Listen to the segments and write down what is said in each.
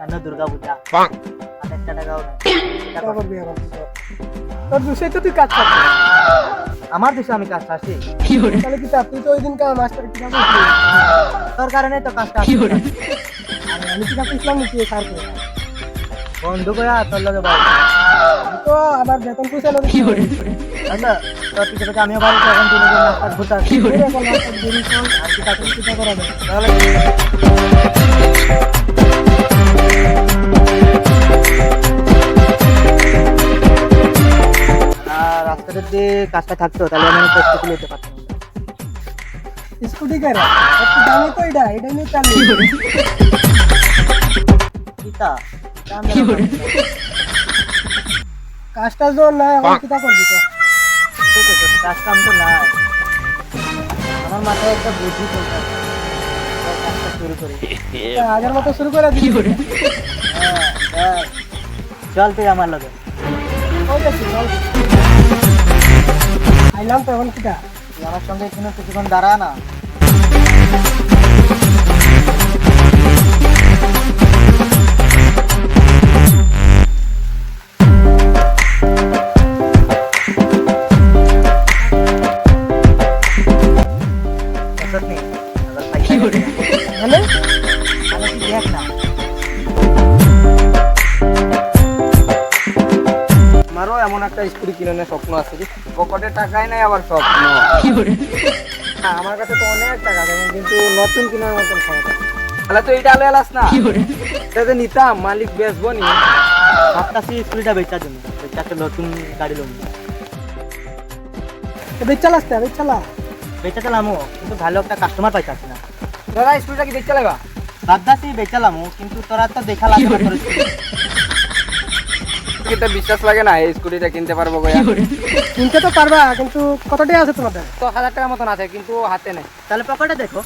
সামনে দুর্গা পূজা। আর একটা টাকাও নাই টাকা করবি। তোর দুশোই তো তুই কাজ করছিস আমার দেশে আমি কাজটা আসি তাহলে কি তুই তো ওই দিন কাজ মাস্টার কি কাজ তোর কারণে তো কাজটা আসি আমি কি কাজ ইসলাম নাকি স্যার বন্ধু করে তোর লগে বাড়ি তো আবার বেতন পয়সা লোক আচ্ছা তোর পিছে পিছে আমিও বাড়ি এখন তুমি নাস্তা ঘুরতে আসছি এখন মাস্টার দেরি কর আর কি কাজ কি করা যায় তাহলে আর রাস্তাটা দিয়ে কাজটা থাকতো তাহলে আমি প্রস্তুতি নিতে পারতাম। স্কুটি কেন একটু তো এটা এটা নিয়ে কাজটা জোর না এখন কিটা করবি তো? কাজ কাম তো নাই। আমার মাথায় একটা বুদ্ধি চলছে। তো কাজটা শুরু করি আগের মতো শুরু করে দিবি হ্যাঁ, হ্যাঁ। চল তুই আমার লগে। আইলাম তো এখন কিটা আমার সঙ্গে এখানে কিছুক্ষণ দাঁড়া না বসত নেই। আমারও এমন একটা স্কুটি কিনে স্বপ্ন আছে যে পকেটে টাকাই নাই আবার স্বপ্ন। হ্যাঁ, আমার কাছে তো অনেক টাকা আছে কিন্তু নতুন কেনার মতন তাহলে তো এইটা আলো এলাস না? এটাতে নিতাম মালিক বেচবো নি। ভাবতাছি স্কুলটা বেচার জন্য বেচাকে নতুন গাড়ি লোক তো বেচ চালাস তা বেচ বেচা চালামো কিন্তু ভালো একটা কাস্টমার পাইতাছি না। দাদা স্কুটিটা কি দেখতে লাগা? ভাবতাছি বেচালামো কিন্তু তোরা তো দেখা বিশ্বাস লাগে না এই স্কুটিটা কিনতে পারব গয়া কিনতে তো পারবা কিন্তু কত টাকা আছে তোমাদের? তো হাজার টাকার মতন আছে কিন্তু হাতে নেই। তাহলে পকেটে দেখো।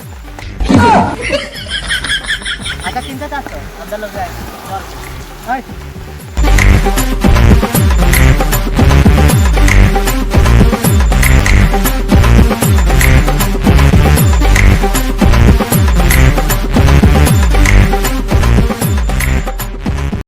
আচ্ছা কিনতে চাচ্ছ? আমাদের